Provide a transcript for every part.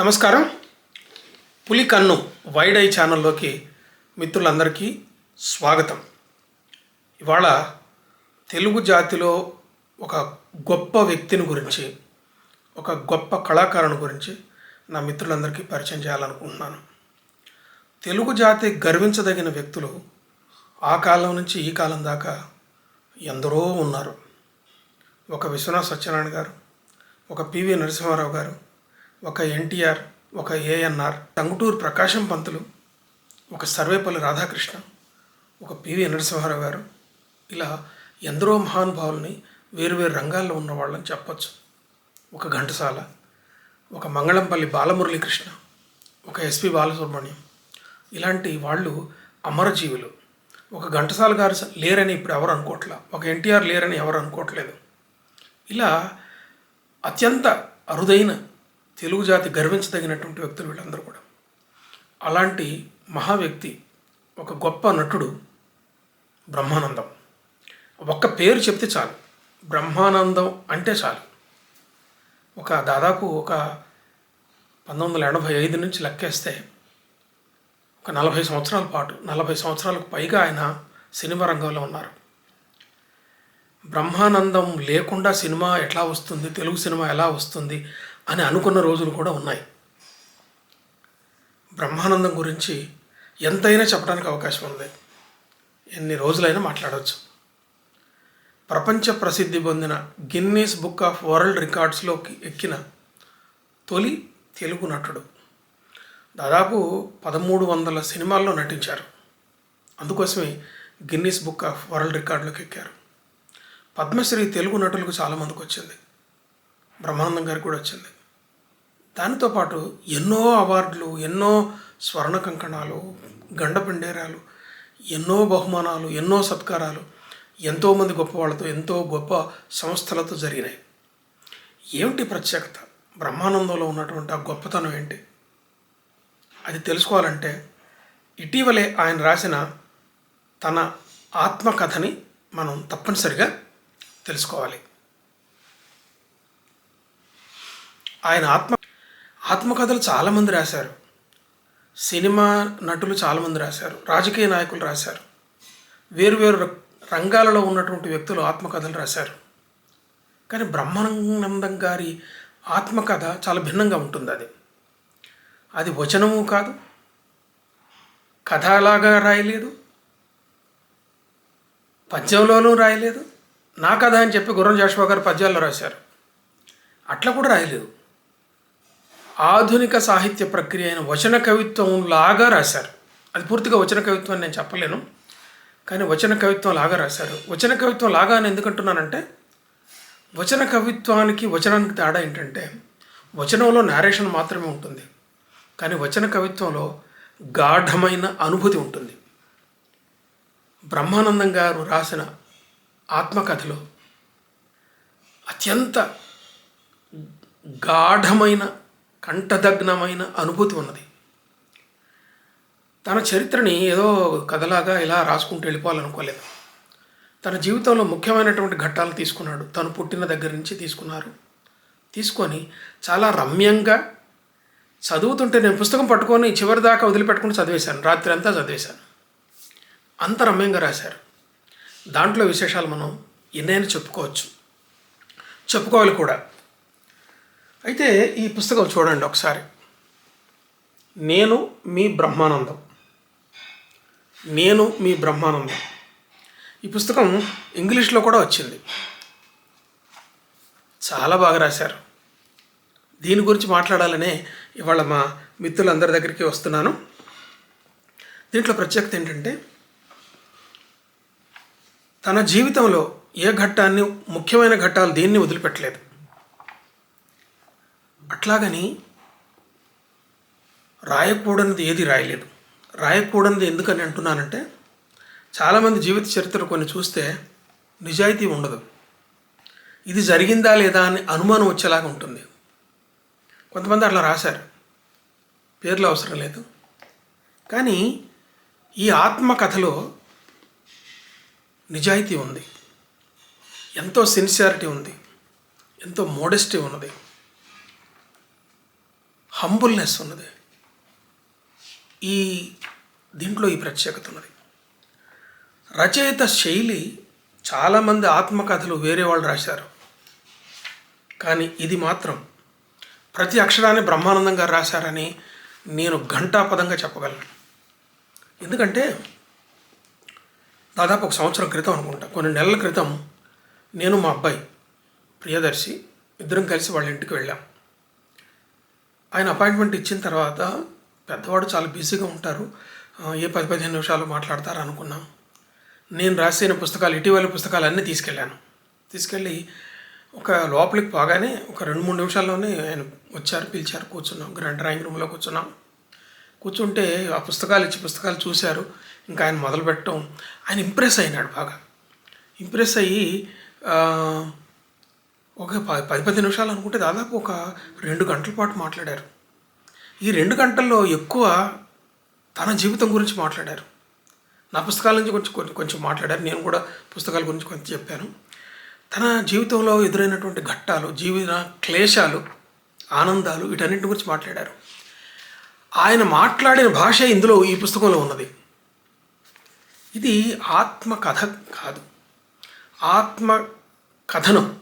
నమస్కారం. పులి కన్ను వైడ్ ఐ ఛానల్లోకి మిత్రులందరికీ స్వాగతం. ఇవాళ తెలుగు జాతిలో ఒక గొప్ప వ్యక్తిని గురించి ఒక గొప్ప కళాకారుని గురించి నా మిత్రులందరికీ పరిచయం చేయాలనుకుంటున్నాను. తెలుగు జాతి గర్వించదగిన వ్యక్తులు ఆ కాలం నుంచి ఈ కాలం దాకా ఎందరో ఉన్నారు. ఒక విశ్వనాథ్ సత్యనారాయణ గారు ఒక పివి నరసింహారావు గారు ఒక ఎన్టీఆర్ ఒక ఏఎన్ఆర్ టంగుటూరు ప్రకాశం పంతులు ఒక సర్వేపల్లి రాధాకృష్ణ ఒక పివి నరసింహారావు గారు ఇలా ఎందరో మహానుభావుల్ని వేరువేరు రంగాల్లో ఉన్న వాళ్ళని చెప్పొచ్చు. ఒక ఘంటసాల ఒక మంగళంపల్లి బాలమురళీకృష్ణ ఒక ఎస్పి బాలసుబ్రహ్మణ్యం. ఇలాంటి వాళ్ళు అమరజీవులు. ఒక ఘంటసాల గారు స- లేరని ఇప్పుడు ఎవరు అనుకోవట్లా ఒక ఎన్టీఆర్ లేరని ఎవరు అనుకోవట్లేదు ఇలా అత్యంత అరుదైన తెలుగు జాతి గర్వించదగినటువంటి వ్యక్తులు వీళ్ళందరూ కూడా. అలాంటి మహా వ్యక్తి ఒక గొప్ప నటుడు బ్రహ్మానందం. ఒక్క పేరు చెప్తే చాలు. బ్రహ్మానందం అంటే చాలు. ఒక దాదాపు ఒక పంతొమ్మిది వందల ఎనభై ఐదు నుంచి లెక్కేస్తే ఒక నలభై సంవత్సరాల పాటు నలభై సంవత్సరాలకు పైగా ఆయన సినిమా రంగంలో ఉన్నారు. బ్రహ్మానందం లేకుండా సినిమా ఎట్లా వస్తుంది తెలుగు సినిమా ఎలా వస్తుంది అని అనుకున్న రోజులు కూడా ఉన్నాయి. బ్రహ్మానందం గురించి ఎంతైనా చెప్పడానికి అవకాశం ఉంది. ఎన్ని రోజులైనా మాట్లాడవచ్చు ప్రపంచ ప్రసిద్ధి పొందిన గిన్నీస్ బుక్ ఆఫ్ వరల్డ్ రికార్డ్స్లోకి ఎక్కిన తొలి తెలుగు నటుడు. దాదాపు పదమూడు వందల సినిమాల్లో నటించారు. అందుకోసమే గిన్నీస్ బుక్ ఆఫ్ వరల్డ్ రికార్డులోకి ఎక్కారు. పద్మశ్రీ తెలుగు నటులకు చాలామందికి వచ్చింది. బ్రహ్మానందం గారికి కూడా వచ్చింది. దానితో పాటు ఎన్నో అవార్డులు ఎన్నో స్వర్ణ కంకణాలు గండపిండేరాలు ఎన్నో బహుమానాలు ఎన్నో సత్కారాలు ఎంతోమంది గొప్ప వాళ్ళతో ఎంతో గొప్ప సంస్థలతో జరిగినాయి. ఏమిటి ప్రత్యేకత? బ్రహ్మానందంలో ఉన్నటువంటి ఆ గొప్పతనం ఏంటి? అది తెలుసుకోవాలంటే ఇటీవలే ఆయన రాసిన తన ఆత్మకథని మనం తప్పనిసరిగా తెలుసుకోవాలి. ఆయన ఆత్మ ఆత్మకథలు చాలామంది రాశారు. సినిమా నటులు చాలామంది రాశారు. రాజకీయ నాయకులు రాశారు. వేరువేరు ర- రంగాలలో ఉన్నటువంటి వ్యక్తులు ఆత్మకథలు రాశారు. కానీ బ్రహ్మానందం గారి ఆత్మకథ చాలా భిన్నంగా ఉంటుంది అది. అది వచనము కాదు. కథలాగా రాయలేదు. పద్యంలోనూ రాయలేదు. నా కథ అని చెప్పి గుర్రం జాషువా గారు పద్యాల్లో రాశారు. అట్లా కూడా రాయలేదు. ఆధునిక సాహిత్య ప్రక్రియ అయిన వచన కవిత్వం లాగా రాశారు. అది పూర్తిగా వచన కవిత్వం నేను చెప్పలేను. కానీ వచన కవిత్వం లాగా రాశారు. వచన కవిత్వం లాగా అని ఎందుకంటున్నానంటే వచన కవిత్వానికి వచనానికి తేడా ఏంటంటే వచనంలో నేరేషన్ మాత్రమే ఉంటుంది. కానీ వచన కవిత్వంలో గాఢమైన అనుభూతి ఉంటుంది. బ్రహ్మానందం గారు రాసిన ఆత్మకథలో అత్యంత గాఢమైన కంఠదగ్నమైన అనుభూతి ఉన్నది. తన చరిత్రని ఏదో కథలాగా ఇలా రాసుకుంటూ వెళ్ళిపోవాలనుకోలేదు. తన జీవితంలో ముఖ్యమైనటువంటి ఘట్టాలు తీసుకున్నాడు. తను పుట్టిన దగ్గర నుంచి తీసుకున్నారు. తీసుకొని చాలా రమ్యంగా చదువుతుంటే నేను పుస్తకం పట్టుకొని చివరి దాకా వదిలిపెట్టుకుని చదివేశాను. రాత్రి అంతా చదివేశాను. అంత రమ్యంగా రాశారు. దాంట్లో విశేషాలు మనం ఎన్నైనా చెప్పుకోవచ్చు. చెప్పుకోవాలి కూడా. అయితే ఈ పుస్తకం చూడండి ఒకసారి. నేను మీ బ్రహ్మానందం. నేను మీ బ్రహ్మానందం. ఈ పుస్తకం ఇంగ్లీష్లో కూడా వచ్చింది. చాలా బాగా రాశారు. దీని గురించి మాట్లాడాలనే ఇవాళ మా మిత్రులందరి దగ్గరికి వస్తున్నాను. దీంట్లో ప్రత్యేకత ఏంటంటే తన జీవితంలో ఏ ఘట్టాన్ని ముఖ్యమైన ఘట్టాలు దేన్ని వదిలిపెట్టలేదు. అట్లాగని రాయకూడనిది ఏది రాయలేదు. రాయకూడనిది ఎందుకని అంటున్నానంటే చాలామంది జీవిత చరిత్ర కొన్ని చూస్తే నిజాయితీ ఉండదు. ఇది జరిగిందా లేదా అని అనుమానం వచ్చేలాగా ఉంటుంది. కొంతమంది అట్లా రాశారు. పేర్లు అవసరం లేదు. కానీ ఈ ఆత్మకథలో నిజాయితీ ఉంది. ఎంతో సిన్సియారిటీ ఉంది. ఎంతో మోడెస్టీ ఉన్నది. హంబుల్నెస్ ఉన్నది. ఈ దీంట్లో ఈ ప్రత్యేకత ఉన్నది. రచయిత శైలి చాలామంది ఆత్మకథలు వేరే వాళ్ళు రాశారు. కానీ ఇది మాత్రం ప్రతి అక్షరాన్ని బ్రహ్మానందం గారు రాశారని నేను ఘంటాపదంగా చెప్పగలను. ఎందుకంటే దాదాపు ఒక సంవత్సరం క్రితం అనుకుంటా కొన్ని నెలల క్రితం నేను మా అబ్బాయి ప్రియదర్శి ఇద్దరం కలిసి వాళ్ళ ఇంటికి వెళ్ళాం. ఆయన అపాయింట్మెంట్ ఇచ్చిన తర్వాత పెద్దవాడు చాలా బిజీగా ఉంటారు. ఏ పది పదిహేను నిమిషాలు మాట్లాడతారు అనుకున్నాం. నేను రాసిన పుస్తకాలు ఇటీవల పుస్తకాలు అన్నీ తీసుకెళ్ళాను. తీసుకెళ్ళి ఒక లోపలికి పోగానే ఒక రెండు మూడు నిమిషాల్లోనే ఆయన వచ్చారు పిలిచారు కూర్చున్నాం. గ్రాండ్ డ్రాయింగ్ రూమ్లో కూర్చున్నాం. కూర్చుంటే ఆ పుస్తకాలు ఇచ్చి పుస్తకాలు చూశారు. ఇంకా ఆయన మొదలు పెట్టడం ఆయన ఇంప్రెస్ అయినాడు బాగా. ఇంప్రెస్ అయ్యి ఒక ప- పది పది నిమిషాలు అనుకుంటే దాదాపు ఒక రెండు గంటల పాటు మాట్లాడారు. ఈ రెండు గంటల్లో ఎక్కువ తన జీవితం గురించి మాట్లాడారు. నా పుస్తకాల నుంచి కొంచెం కొంచెం కొంచెం మాట్లాడారు. నేను కూడా పుస్తకాల గురించి కొంచెం చెప్పాను. తన జీవితంలో ఎదురైనటువంటి ఘట్టాలు జీవిత క్లేశాలు ఆనందాలు వీటన్నింటి గురించి మాట్లాడారు. ఆయన మాట్లాడిన భాష ఇందులో ఈ పుస్తకంలో ఉన్నది. ఇది ఆత్మ కథ కాదు. ఆత్మ కథనం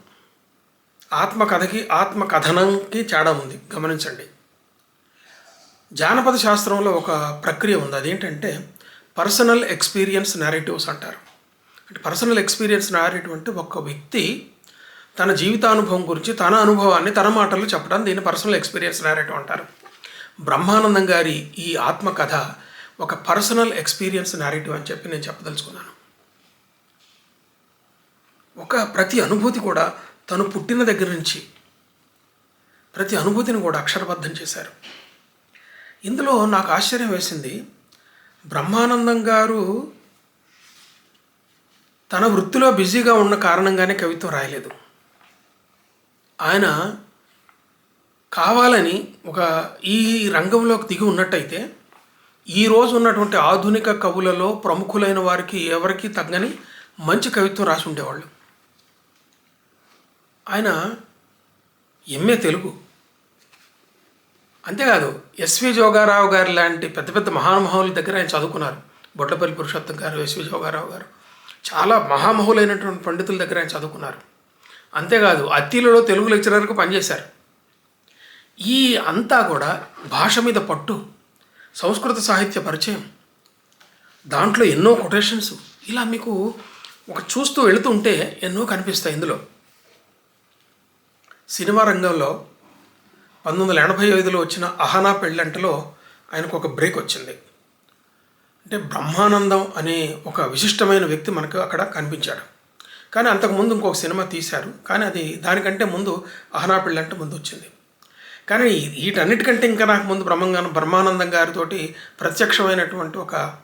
ఆత్మకథకి ఆత్మకథనంకి తేడా ఉంది. గమనించండి. జానపద శాస్త్రంలో ఒక ప్రక్రియ ఉంది. అదేంటంటే పర్సనల్ ఎక్స్పీరియన్స్ నేరేటివ్స్ అంటారు. అంటే పర్సనల్ ఎక్స్పీరియన్స్ నేరేటివ్ అంటే ఒక వ్యక్తి తన జీవితానుభవం గురించి తన అనుభవాన్ని తన మాటల్లో చెప్పడం దీన్ని పర్సనల్ ఎక్స్పీరియన్స్ నేరేటివ్ అంటారు. బ్రహ్మానందం గారి ఈ ఆత్మకథ ఒక పర్సనల్ ఎక్స్పీరియన్స్ నేరేటివ్ అని చెప్పి నేను చెప్పదలుచుకున్నాను. ఒక ప్రతి అనుభూతి కూడా తను పుట్టిన దగ్గర నుంచి ప్రతి అనుభూతిని కూడా అక్షరబద్ధం చేశారు. ఇందులో నాకు ఆశ్చర్యం వేసింది. బ్రహ్మానందం గారు తన వృత్తిలో బిజీగా ఉన్న కారణంగానే కవిత్వం రాయలేదు. ఆయన కావాలని ఒక ఈ రంగంలోకి దిగి ఉన్నట్టయితే ఈ రోజు ఉన్నటువంటి ఆధునిక కవులలో ప్రముఖులైన వారికి ఎవరికి తగ్గని మంచి కవిత్వం రాసి ఉండేవాళ్ళు. ఆయన ఎంఏ తెలుగు. అంతేకాదు ఎస్వి జోగారావు గారు లాంటి పెద్ద పెద్ద మహానుభావుల దగ్గర ఆయన చదువుకున్నారు. బొడ్లపల్లి పురుషోత్తం గారు ఎస్వి జోగారావు గారు. చాలా మహామహులైనటువంటి పండితుల దగ్గర ఆయన చదువుకున్నారు. అంతేకాదు అత్తిలలో తెలుగు లెక్చరర్గా పనిచేశారు. ఈ అంతా కూడా భాష మీద పట్టు సంస్కృత సాహిత్య పరిచయం దాంట్లో ఎన్నో కొటేషన్స్. ఇలా మీకు ఒక చూస్తూ వెళుతుంటే ఎన్నో కనిపిస్తాయి ఇందులో. సినిమా రంగంలో పంతొమ్మిది వందల ఎనభై ఐదులో వచ్చిన అహనా పెళ్ళంటలో ఆయనకు ఒక బ్రేక్ వచ్చింది. అంటే బ్రహ్మానందం అనే ఒక విశిష్టమైన వ్యక్తి మనకు అక్కడ కనిపించాడు. కానీ అంతకుముందు ఇంకొక సినిమా తీశారు. కానీ అది దానికంటే ముందు అహనా పెళ్ళంట ముందు వచ్చింది. కానీ వీటన్నిటికంటే ఇంకా నాకు ముందు బ్రహ్మంగానం బ్రహ్మానందం గారితోటి ప్రత్యక్షమైనటువంటి ఒక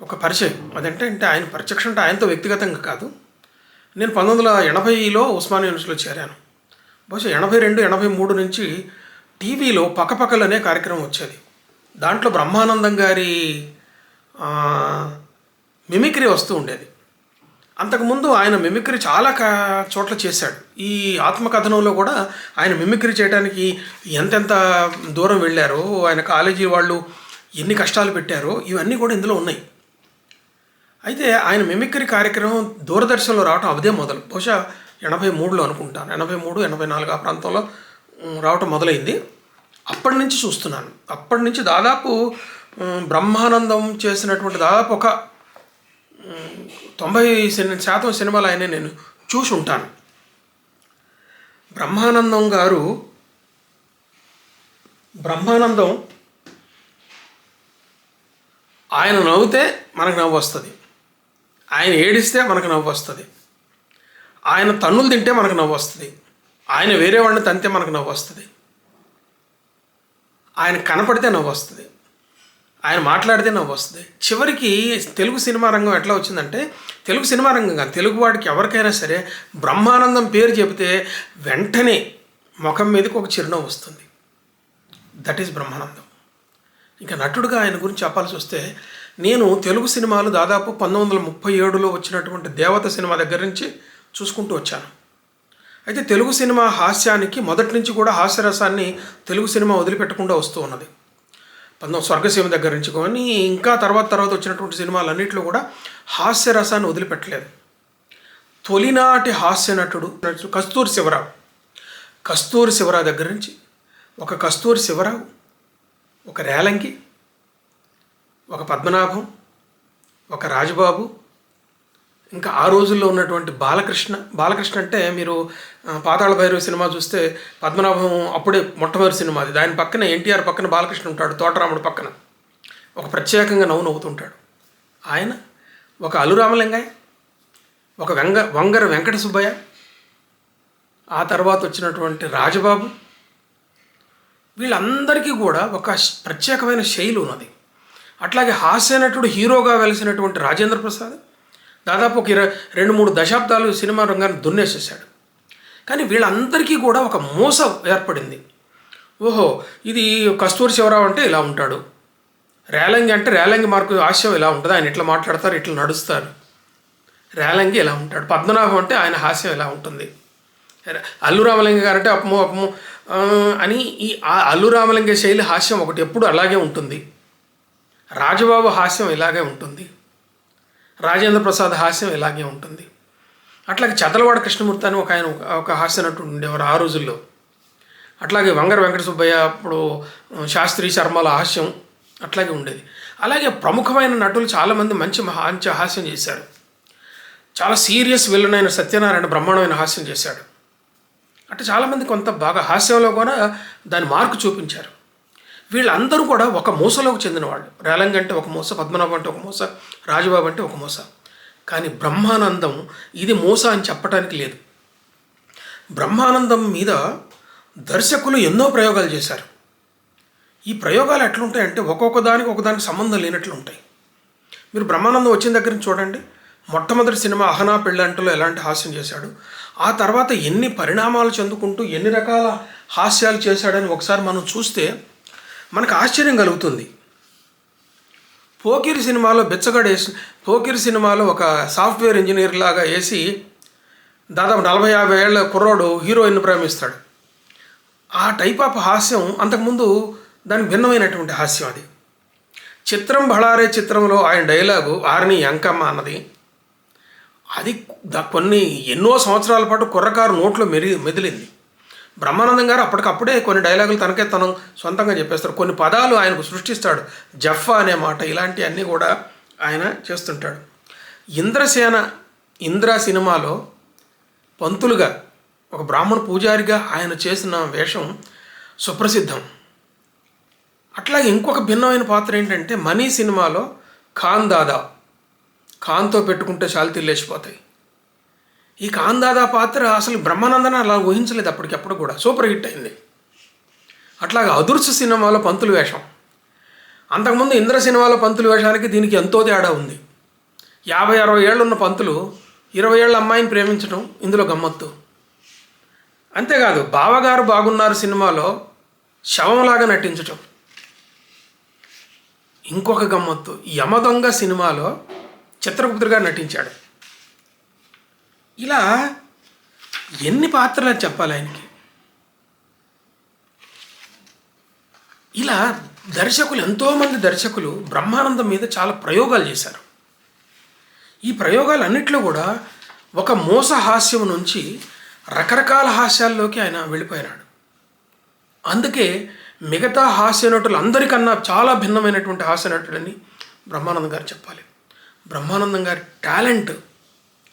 ఒక పరిచయం. అదంటే అంటే ఆయన ప్రత్యక్షం అంటే ఆయనతో వ్యక్తిగతంగా కాదు. నేను పంతొమ్మిది వందల ఎనభైలో ఉస్మానియా యూనివర్సిటీలో చేరాను. బహుశా ఎనభై రెండు ఎనభై మూడు నుంచి టీవీలో పక్కపక్కలు అనే కార్యక్రమం వచ్చేది. దాంట్లో బ్రహ్మానందం గారి మిమిక్రీ వస్తూ ఉండేది. అంతకుముందు ఆయన మిమిక్రీ చాలా చోట్ల చేశాడు. ఈ ఆత్మకథనంలో కూడా ఆయన మిమిక్రీ చేయడానికి ఎంతెంత దూరం వెళ్ళారో ఆయన కాలేజీ వాళ్ళు ఎన్ని కష్టాలు పెట్టారో ఇవన్నీ కూడా ఇందులో ఉన్నాయి. అయితే ఆయన మిమిక్రీ కార్యక్రమం దూరదర్శన్లో రావటం అదే మొదలు. బహుశా ఎనభై మూడులో అనుకుంటాను. ఎనభై మూడు ఎనభై నాలుగు ఆ ప్రాంతంలో రావటం మొదలైంది. అప్పటి నుంచి చూస్తున్నాను. అప్పటి నుంచి దాదాపు బ్రహ్మానందం చేసినటువంటి దాదాపు ఒక తొంభై శాతం సినిమాలు ఆయనే నేను చూసి ఉంటాను. బ్రహ్మానందం గారు బ్రహ్మానందం ఆయన నవ్వుతే మనకు నవ్వు వస్తుంది. ఆయన ఏడిస్తే మనకు నవ్వు వస్తుంది. ఆయన తన్నులు తింటే మనకు నవ్వు వస్తుంది. ఆయన వేరే వాడిని తంతే మనకు నవ్వు వస్తుంది. ఆయన కనపడితే నవ్వు వస్తుంది. ఆయన మాట్లాడితే నవ్వు వస్తుంది. చివరికి తెలుగు సినిమా రంగం ఎట్లా వచ్చిందంటే తెలుగు సినిమా రంగం కాదు తెలుగు వాడికి ఎవరికైనా సరే బ్రహ్మానందం పేరు చెబితే వెంటనే ముఖం మీదకి ఒక చిరునవ్వు వస్తుంది. That is Brahmanandam. ఇంకా నటుడుగా ఆయన గురించి చెప్పాల్సి వస్తే నేను తెలుగు సినిమాలు దాదాపు పంతొమ్మిది వందల ముప్పై ఏడులో వచ్చినటువంటి దేవత సినిమా దగ్గర నుంచి చూసుకుంటూ వచ్చాను. అయితే తెలుగు సినిమా హాస్యానికి మొదటి నుంచి కూడా హాస్యరసాన్ని తెలుగు సినిమా వదిలిపెట్టకుండా వస్తూ ఉన్నది. పంతొమ్మిది స్వర్గసీమ దగ్గర నుంచి కానీ ఇంకా తర్వాత తర్వాత వచ్చినటువంటి సినిమాలన్నింటిలో కూడా హాస్యరసాన్ని వదిలిపెట్టలేదు. తొలినాటి హాస్య నటుడు కస్తూరి శివరావు. కస్తూరి శివరావు దగ్గర నుంచి ఒక కస్తూరి శివరావు ఒక రేలంకి ఒక పద్మనాభం ఒక రాజబాబు ఇంకా ఆ రోజుల్లో ఉన్నటువంటి బాలకృష్ణ బాలకృష్ణ అంటే మీరు పాతాళ భైరవ సినిమా చూస్తే పద్మనాభం అప్పుడే మొట్టమొదటి సినిమా అది. దాని పక్కన ఎన్టీఆర్ పక్కన బాలకృష్ణ ఉంటాడు తోటరాముడు పక్కన. ఒక ప్రత్యేకంగా నవ్వు నవ్వుతుంటాడు. ఆయన ఒక అలురామలింగయ్య ఒక వెంగ వంగర వెంకట సుబ్బయ్య ఆ తర్వాత వచ్చినటువంటి రాజబాబు వీళ్ళందరికీ కూడా ఒక ప్రత్యేకమైన శైలి ఉన్నది అట్లాగే హాస్య నటుడు హీరోగా వెలిసినటువంటి రాజేంద్ర ప్రసాద్ దాదాపు ఒక ఇరవై రెండు మూడు దశాబ్దాలు సినిమా రంగాన్ని దున్నేసేసాడు కానీ వీళ్ళందరికీ కూడా ఒక మోస ఏర్పడింది. ఓహో ఇది కస్తూరి శివరావు అంటే ఇలా ఉంటాడు. రేలంగి అంటే రేలంగి మార్కు హాస్యం ఇలా ఉంటుంది. ఆయన ఇట్లా మాట్లాడతారు ఇట్లా నడుస్తారు. రేలంగి ఇలా ఉంటాడు. పద్మనాభం అంటే ఆయన హాస్యం ఇలా ఉంటుంది. అల్లు రామలింగ గారు అంటే అప్పము అప్పము అని ఈ అల్లు రామలింగ శైలి హాస్యం ఒకటి ఎప్పుడు అలాగే ఉంటుంది. రాజబాబు హాస్యం ఇలాగే ఉంటుంది. రాజేంద్ర ప్రసాద్ హాస్యం ఇలాగే ఉంటుంది. అట్లాగే చదలవాడ కృష్ణమూర్తి అని ఒక ఆయన ఒక- హాస్య నటుడు ఉండేవారు ఆ రోజుల్లో. అట్లాగే వంగర వెంకట సుబ్బయ్య అప్పుడు శాస్త్రి శర్మల హాస్యం అట్లాగే ఉండేది. అలాగే ప్రముఖమైన నటులు చాలామంది మంచి మహా- మంచి హాస్యం చేశారు. చాలా సీరియస్ విలన్ అయిన సత్యనారాయణ బ్రహ్మాండమైన హాస్యం చేశాడు. అంటే చాలామంది కొంత బాగా హాస్యంలో కూడా దాని మార్కు చూపించారు. వీళ్ళందరూ కూడా ఒక మూసలోకి చెందిన వాళ్ళు రేలంగ్ అంటే ఒక మూస పద్మనాభం అంటే ఒక మూస రాజబాబు అంటే ఒక మూస. కానీ బ్రహ్మానందం ఇది మూస అని చెప్పడానికి లేదు. బ్రహ్మానందం మీద దర్శకులు ఎన్నో ప్రయోగాలు చేశారు. ఈ ప్రయోగాలు ఎట్లుంటాయంటే ఒక్కొక్క దానికి ఒకదానికి సంబంధం లేనట్లు ఉంటాయి. మీరు బ్రహ్మానందం వచ్చిన దగ్గర నుంచి చూడండి. మొట్టమొదటి సినిమా అహనా పెళ్ళంటలో ఎలాంటి హాస్యం చేశాడు? ఆ తర్వాత ఎన్ని పరిణామాలు చెందుకుంటూ ఎన్ని రకాల హాస్యాలు చేశాడని ఒకసారి మనం చూస్తే మనకు ఆశ్చర్యం కలుగుతుంది. పోకిరి సినిమాలో బెచ్చగడ వేసి పోకిరి సినిమాలో ఒక సాఫ్ట్వేర్ ఇంజనీర్ లాగా వేసి దాదాపు నలభై యాభై ఏళ్ళ కుర్రోడు హీరోయిన్ ప్రేమిస్తాడు. ఆ టైప్ ఆఫ్ హాస్యం అంతకుముందు దానికి భిన్నమైనటువంటి హాస్యం అది. చిత్రం బళారే చిత్రంలో ఆయన డైలాగు ఆర్ని అంకమ్మ అన్నది. అది కొన్ని ఎన్నో సంవత్సరాల పాటు కుర్రకారు నోట్లో మెరి మెదిలింది. బ్రహ్మానందం గారు అప్పటికప్పుడే కొన్ని డైలాగులు తనకే తను సొంతంగా చెప్పేస్తారు. కొన్ని పదాలు ఆయనకు సృష్టిస్తాడు. జఫ్ఫా అనే మాట ఇలాంటివన్నీ కూడా ఆయన చేస్తుంటాడు. ఇంద్రసేన ఇంద్ర సినిమాలో పంతులుగా ఒక బ్రాహ్మణ పూజారిగా ఆయన చేసిన వేషం సుప్రసిద్ధం. అట్లాగే ఇంకొక భిన్నమైన పాత్ర ఏంటంటే మనీ సినిమాలో ఖాన్ దాదా. ఖాన్తో పెట్టుకుంటే శాలితీలు లేచిపోతాయి ఈ కాందాదా పాత్ర అసలు బ్రహ్మానందన అలా ఊహించలేదు అప్పటికప్పుడు కూడా. సూపర్ హిట్ అయింది. అట్లాగే అదుర్సు సినిమాలో పంతులు వేషం. అంతకుముందు ఇంద్ర సినిమాలో పంతులు వేషానికి దీనికి ఎంతో తేడా ఉంది. యాభై అరవై ఏళ్ళున్న పంతులు ఇరవై ఏళ్ళ అమ్మాయిని ప్రేమించడం ఇందులో గమ్మత్తు. అంతేకాదు బావగారు బాగున్నారు సినిమాలో శవంలాగా నటించటం. ఇంకొక గమ్మత్తు. యమదొంగ సినిమాలో చిత్రగుప్తుడిగా నటించాడు. ఇలా ఎన్ని పాత్రలు చెప్పాలి ఆయనకి? ఇలా దర్శకులు ఎంతోమంది దర్శకులు బ్రహ్మానందం మీద చాలా ప్రయోగాలు చేశారు. ఈ ప్రయోగాలు ప్రయోగాలన్నింటిలో కూడా ఒక మోస హాస్యం నుంచి రకరకాల హాస్యాల్లోకి ఆయన వెళ్ళిపోయినాడు. అందుకే మిగతా హాస్య నటులు అందరికన్నా చాలా భిన్నమైనటువంటి హాస్య నటుడని బ్రహ్మానందం గారు చెప్పాలి. బ్రహ్మానందం గారి టాలెంట్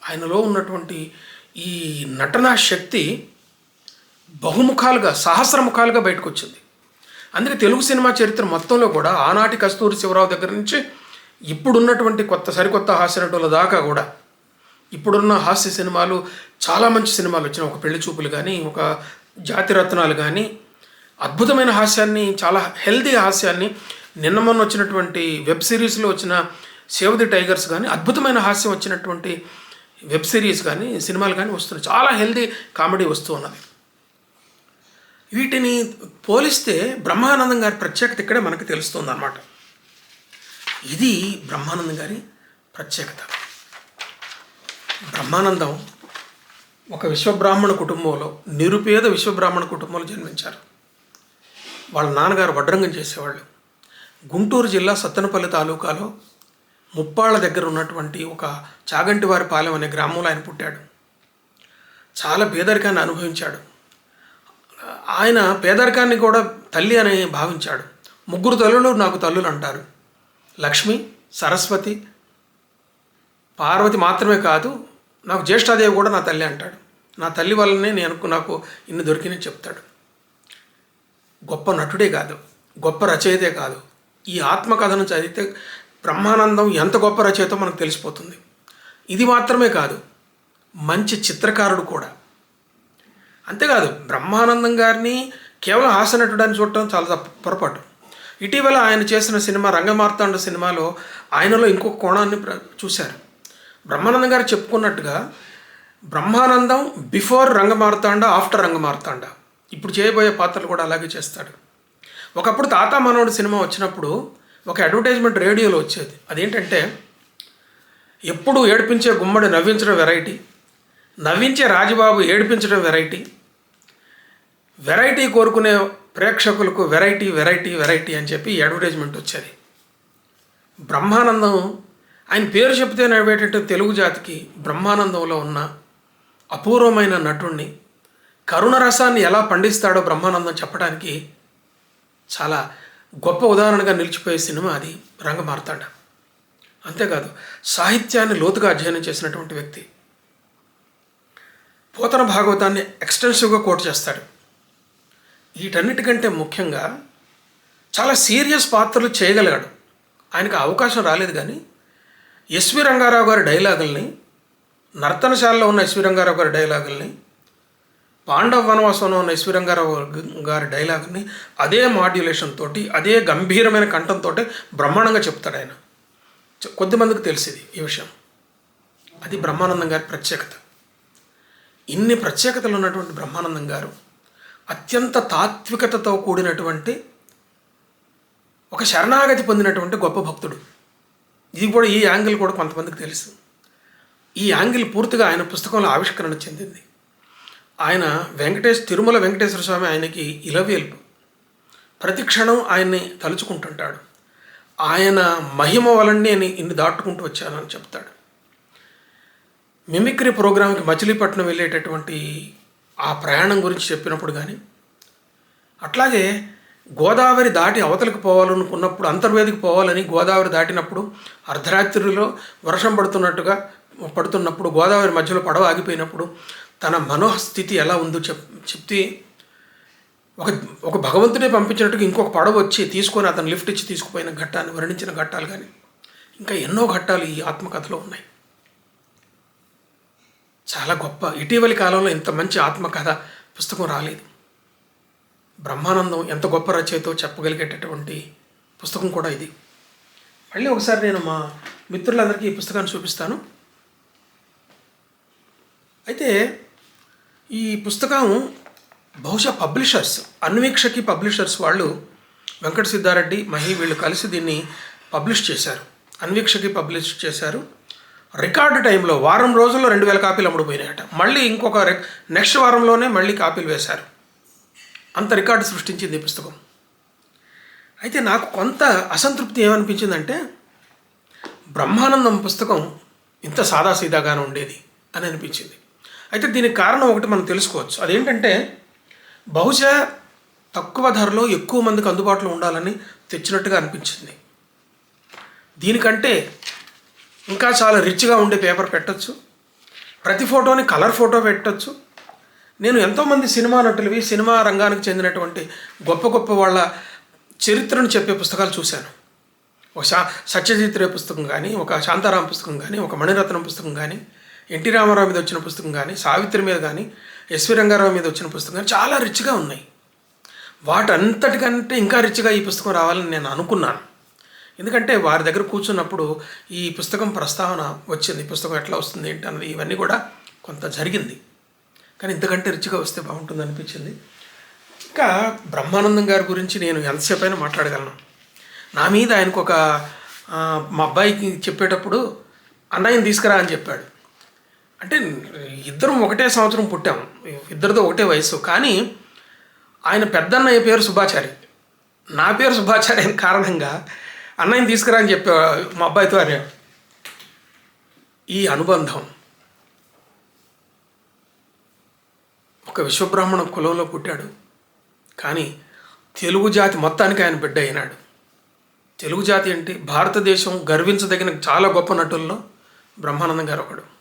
ఆయనలో ఉన్నటువంటి ఈ నటనా శక్తి బహుముఖాలుగా సహస్రముఖాలుగా బయటకు వచ్చింది అందుకే తెలుగు సినిమా చరిత్ర మొత్తంలో కూడా ఆనాటి కస్తూరి శివరావు దగ్గర నుంచి ఇప్పుడున్నటువంటి కొత్త సరికొత్త హాస్య నటుల దాకా కూడా ఇప్పుడున్న హాస్య సినిమాలు చాలా మంచి సినిమాలు వచ్చినాయి. ఒక పెళ్ళి చూపులు కానీ ఒక జాతిరత్నాలు కానీ అద్భుతమైన హాస్యాన్ని చాలా హెల్దీ హాస్యాన్ని నిన్న మొన్న వచ్చినటువంటి వెబ్ సిరీస్లో వచ్చిన సేవ్ ది టైగర్స్ కానీ అద్భుతమైన హాస్యం వచ్చినటువంటి వెబ్ సిరీస్ కానీ సినిమాలు కానీ వస్తున్నాయి. చాలా హెల్దీ కామెడీ వస్తూ ఉన్నది. వీటిని పోలిస్తే బ్రహ్మానందం గారి ప్రత్యేకత ఇక్కడే మనకు తెలుస్తుంది అనమాట ఇది బ్రహ్మానందం గారి ప్రత్యేకత. బ్రహ్మానందం ఒక విశ్వబ్రాహ్మణ కుటుంబంలో నిరుపేద విశ్వబ్రాహ్మణ కుటుంబంలో జన్మించారు. వాళ్ళ నాన్నగారు వడ్రంగం చేసేవాళ్ళు. గుంటూరు జిల్లా సత్తెనపల్లి తాలూకాలో ముప్పాళ్ళ దగ్గర ఉన్నటువంటి ఒక చాగంటివారి పాలెం అనే గ్రామంలో ఆయన పుట్టాడు. చాలా పేదరికాన్ని అనుభవించాడు. ఆయన పేదరికాన్ని కూడా తల్లి అని భావించాడు. ముగ్గురు తల్లులు నాకు తల్లులు అంటారు. లక్ష్మి సరస్వతి పార్వతి మాత్రమే కాదు నాకు జ్యేష్ఠాదేవి కూడా నా తల్లి అంటాడు. నా తల్లి వల్లనే నేను నాకు ఇన్ని దొరికినని చెప్తాడు. గొప్ప నటుడే కాదు గొప్ప రచయితే కాదు. ఈ ఆత్మకథను చదివితే బ్రహ్మానందం ఎంత గొప్ప రచయితో మనకు తెలిసిపోతుంది. ఇది మాత్రమే కాదు మంచి చిత్రకారుడు కూడా. అంతేకాదు బ్రహ్మానందం గారిని కేవలం హాస్యనటుడని చూడటం చాలా పొరపాటు. ఇటీవల ఆయన చేసిన సినిమా రంగమార్తాండ సినిమాలో ఆయనలో ఇంకొక కోణాన్ని ప్ర- చూశారు. బ్రహ్మానందం గారు చెప్పుకున్నట్టుగా బ్రహ్మానందం బిఫోర్ రంగమార్తాండ ఆఫ్టర్ రంగమార్తాండ. ఇప్పుడు చేయబోయే పాత్రలు కూడా అలాగే చేస్తాడు. ఒకప్పుడు తాత మనోడు సినిమా వచ్చినప్పుడు ఒక అడ్వర్టైజ్మెంట్ రేడియోలో వచ్చేది. అదేంటంటే ఎప్పుడు ఏడిపించే గుమ్మడి నవ్వించడం వెరైటీ నవ్వించే రాజబాబు ఏడిపించడం వెరైటీ వెరైటీ కోరుకునే ప్రేక్షకులకు వెరైటీ వెరైటీ వెరైటీ అని చెప్పి అడ్వర్టైజ్మెంట్ వచ్చేది. బ్రహ్మానందం ఆయన పేరు చెప్తే నవ్వేటట్టు తెలుగు జాతికి బ్రహ్మానందంలో ఉన్న అపూర్వమైన నటుణ్ణి కరుణ రసాన్ని ఎలా పండిస్తాడో బ్రహ్మానందం చెప్పడానికి చాలా గొప్ప ఉదాహరణగా నిలిచిపోయే సినిమా అది రంగమార్తాండ. అంతేకాదు సాహిత్యాన్ని లోతుగా అధ్యయనం చేసినటువంటి వ్యక్తి. పోతన భాగవతాన్ని ఎక్స్టెన్సివ్గా కోట్ చేస్తాడు. వీటన్నిటికంటే ముఖ్యంగా చాలా సీరియస్ పాత్రలు చేయగలిగాడు. ఆయనకు అవకాశం రాలేదు కానీ ఎస్వి రంగారావు గారి డైలాగుల్ని నర్తనశాలలో ఉన్న ఎస్వి రంగారావు గారి డైలాగుల్ని పాండవ వనవాసంలో ఉన్న ఎస్వి గారి డైలాగ్ని అదే మాడ్యులేషన్ తోటి అదే గంభీరమైన కంఠంతో బ్రహ్మాండంగా చెప్తాడు ఆయన. కొద్దిమందికి తెలిసింది ఈ విషయం. అది బ్రహ్మానందం గారి ప్రత్యేకత. ఇన్ని ప్రత్యేకతలు ఉన్నటువంటి బ్రహ్మానందం గారు అత్యంత తాత్వికతతో కూడినటువంటి ఒక శరణాగతి పొందినటువంటి గొప్ప భక్తుడు. ఇది కూడా ఈ యాంగిల్ కూడా కొంతమందికి తెలుసు. ఈ యాంగిల్ పూర్తిగా ఆయన పుస్తకంలో ఆవిష్కరణ చెందింది. ఆయన వెంకటేశ్ తిరుమల వెంకటేశ్వర స్వామి ఆయనకి ఇలవేల్పు ప్రతి క్షణం ఆయన్ని తలుచుకుంటుంటాడు. ఆయన మహిమ వలన నేను ఇన్ని దాటుకుంటూ వచ్చానని చెప్తాడు. మిమిక్రీ ప్రోగ్రాంకి మచిలీపట్నం వెళ్ళేటటువంటి ఆ ప్రయాణం గురించి చెప్పినప్పుడు కానీ అట్లాగే గోదావరి దాటి అవతలకు పోవాలనుకున్నప్పుడు అంతర్వేదికి పోవాలని గోదావరి దాటినప్పుడు అర్ధరాత్రిలో వర్షం పడుతున్నట్టుగా పడుతున్నప్పుడు గోదావరి మధ్యలో పడవ ఆగిపోయినప్పుడు తన మనోస్థితి ఎలా ఉందో చెప్ చెప్తే ఒక ఒక భగవంతుడే పంపించినట్టుగా ఇంకొక పడవ వచ్చి తీసుకొని అతను లిఫ్ట్ ఇచ్చి తీసుకుపోయిన ఘట్టాన్ని వర్ణించిన ఘట్టాలు కానీ ఇంకా ఎన్నో ఘట్టాలు ఈ ఆత్మకథలో ఉన్నాయి. చాలా గొప్ప. ఇటీవలి కాలంలో ఇంత మంచి ఆత్మకథ పుస్తకం రాలేదు. బ్రహ్మానందం ఎంత గొప్ప రచయితో చెప్పగలిగేటటువంటి పుస్తకం కూడా ఇది. మళ్ళీ ఒకసారి నేను మా మిత్రులందరికీ ఈ పుస్తకాన్ని చూపిస్తాను. అయితే ఈ పుస్తకం బహుశా పబ్లిషర్స్ అన్వీక్షకి పబ్లిషర్స్ వాళ్ళు వెంకట సిద్ధారెడ్డి మహి వీళ్ళు కలిసి దీన్ని పబ్లిష్ చేశారు. అన్వీక్షకి పబ్లిష్ చేశారు. రికార్డు టైంలో వారం రోజుల్లో రెండు వేల కాపీలు అమ్ముడుపోయినాయట మళ్ళీ ఇంకొక నెక్స్ట్ వారంలోనే మళ్ళీ కాపీలు వేశారు. అంత రికార్డు సృష్టించింది ఈ పుస్తకం. అయితే నాకు కొంత అసంతృప్తి ఏమనిపించిందంటే బ్రహ్మానందం పుస్తకం ఇంత సాదాసీదాగానే ఉండేది అని అనిపించింది. అయితే దీనికి కారణం ఒకటి మనం తెలుసుకోవచ్చు. అదేంటంటే బహుశా తక్కువ ధరలో ఎక్కువ మందికి అందుబాటులో ఉండాలని తెచ్చినట్టుగా అనిపించింది. దీనికంటే ఇంకా చాలా రిచ్గా ఉండే పేపర్ పెట్టచ్చు. ప్రతి ఫోటోని కలర్ ఫోటో పెట్టొచ్చు. నేను ఎంతోమంది సినిమా నటులవి సినిమా రంగానికి చెందినటువంటి గొప్ప గొప్ప వాళ్ళ చరిత్రను చెప్పే పుస్తకాలు చూశాను. ఒక శా సత్యజిత్ రే పుస్తకం కానీ ఒక శాంతారాం పుస్తకం కానీ ఒక మణిరత్నం పుస్తకం కానీ ఎన్టీ రామారావు మీద వచ్చిన పుస్తకం కానీ సావిత్రి మీద కానీ ఎస్వి రంగారావు మీద వచ్చిన పుస్తకం కానీ చాలా రిచ్గా ఉన్నాయి. వాటంతటికంటే ఇంకా రిచ్గా ఈ పుస్తకం రావాలని నేను అనుకున్నాను. ఎందుకంటే వారి దగ్గర కూర్చున్నప్పుడు ఈ పుస్తకం ప్రస్తావన వచ్చింది ఈ పుస్తకం ఎట్లా వస్తుంది ఏంటి అన్నది ఇవన్నీ కూడా కొంత జరిగింది. కానీ ఇంతకంటే రిచ్గా వస్తే బాగుంటుంది అనిపించింది. ఇంకా బ్రహ్మానందం గారి గురించి నేను ఎంతసేపు అయినా మాట్లాడగలను. నా మీద ఆయనకు ఒక మా అబ్బాయికి చెప్పేటప్పుడు అన్నయ్యని తీసుకురా అని చెప్పాడు. అంటే ఇద్దరం ఒకటే సంవత్సరం పుట్టాం. ఇద్దరితో ఒకటే వయసు. కానీ ఆయన పెద్దన్నయ్య పేరు సుభాచారి. నా పేరు సుభాచారి అయిన కారణంగా అన్నయ్యని తీసుకురా అని చెప్పే మా అబ్బాయితో అనే ఈ అనుబంధం ఒక విశ్వబ్రాహ్మణ కులంలో పుట్టాడు. కానీ తెలుగు జాతి మొత్తానికి ఆయన బిడ్డ అయినాడు. తెలుగు జాతి అంటే భారతదేశం గర్వించదగిన చాలా గొప్ప నటుల్లో బ్రహ్మానందం గారు ఒకడు.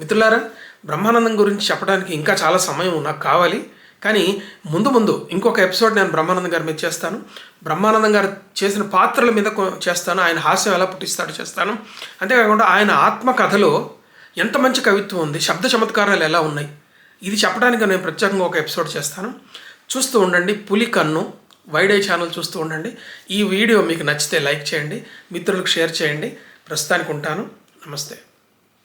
మిత్రులారా బ్రహ్మానందం గురించి చెప్పడానికి ఇంకా చాలా సమయం నాకు కావాలి. కానీ ముందు ముందు ఇంకొక ఎపిసోడ్ నేను బ్రహ్మానందం గారి మీద చేస్తాను. బ్రహ్మానందం గారు చేసిన పాత్రల మీద చేస్తాను. ఆయన హాస్యం ఎలా పుట్టిస్తాడో చేస్తాను. అంతేకాకుండా ఆయన ఆత్మకథలో ఎంత మంచి కవిత్వం ఉంది శబ్ద చమత్కారాలు ఎలా ఉన్నాయి ఇది చెప్పడానికి నేను ప్రత్యేకంగా ఒక ఎపిసోడ్ చేస్తాను. చూస్తూ ఉండండి పులి కన్ను వైడ్ ఐ ఛానల్ చూస్తూ ఉండండి. ఈ వీడియో మీకు నచ్చితే లైక్ చేయండి మిత్రులకు షేర్ చేయండి. ప్రస్తుతానికి ఉంటాను. నమస్తే.